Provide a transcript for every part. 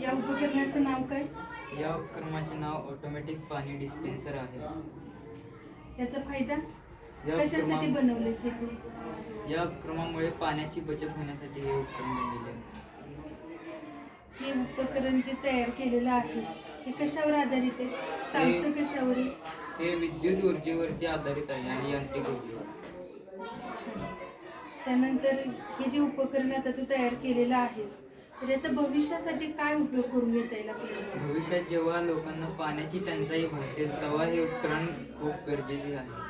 या उपकरणाचं नाव काय? या उपक्रमाचे नाव ऑटोमॅटिक पाणी डिस्पेन्सर आहे. याचा फायदा? या कशासाठी उपक्रमा- बनवलेस हे तू? या उपक्रमामुळे पाण्याची बचत होण्यासाठी हे उपक्रम बनलेले आहे. हे उपकरण जे तयार केलेलं आहेस हे कशावर आधारित आहे? चालतं कशावर? आहे हे विद्युत ऊर्जेवरती आधारित आहे आणि यांत्रिक ऊर्जेवर. अच्छा. त्यानंतर हे जे उपकरण आता तू तयार केलेलं आहेस तर याचा भविष्यासाठी काय उपयोग करून घेता येईल आपल्याला? भविष्यात जेव्हा लोकांना पाण्याची टंचाई भासेल तेव्हा हे उपकरण खूप गरजेचे आहे.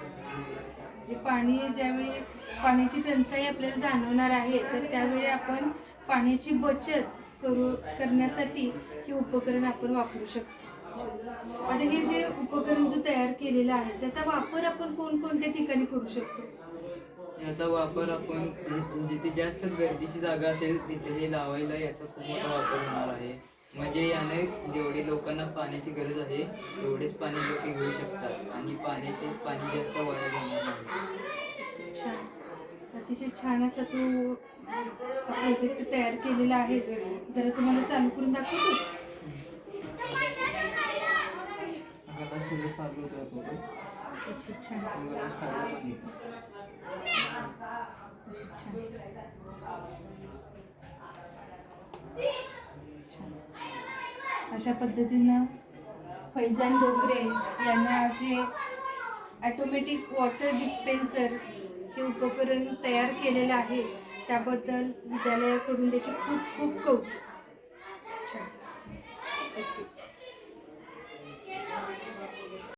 जे पाणी ज्यावेळी पाण्याची टंचाई आपल्याला जाणवणार आहे तर त्यावेळी आपण पाण्याची बचत करू करण्यासाठी हे उपकरण आपण वापरू शकतो. आता हे जे उपकरण जो तयार केलेलं आहे त्याचा वापर आपण कोणकोणत्या ठिकाणी करू शकतो? याचा वापर आपण जिथे जास्त गर्दीची जागा असेल तिथे हे लावायला याचा खूप मोठा वापर होणार आहे. म्हणजे याने जेवढी लोकांना पाण्याची गरज आहे तेवढेच पाणी लोक घेऊ शकतात आणि पाण्याचे पाणी जास्त वाया जाणार नाही. छान अतिशय छान असा तू प्रोजेक्ट तयार केलेला आहेस. जरा तुम्हाला चालू करून दाखवतोस? फुलं चालू होतं छान. अशा पद्धतीनं फैजान डोगरे यांना आज हे ॲटोमॅटिक वॉटर डिस्पेन्सर हे उपकरण तयार केलेलं आहे. त्याबद्दल विद्यालयाकडून त्याचे खूप खूप कौतुक. अच्छा. ओके.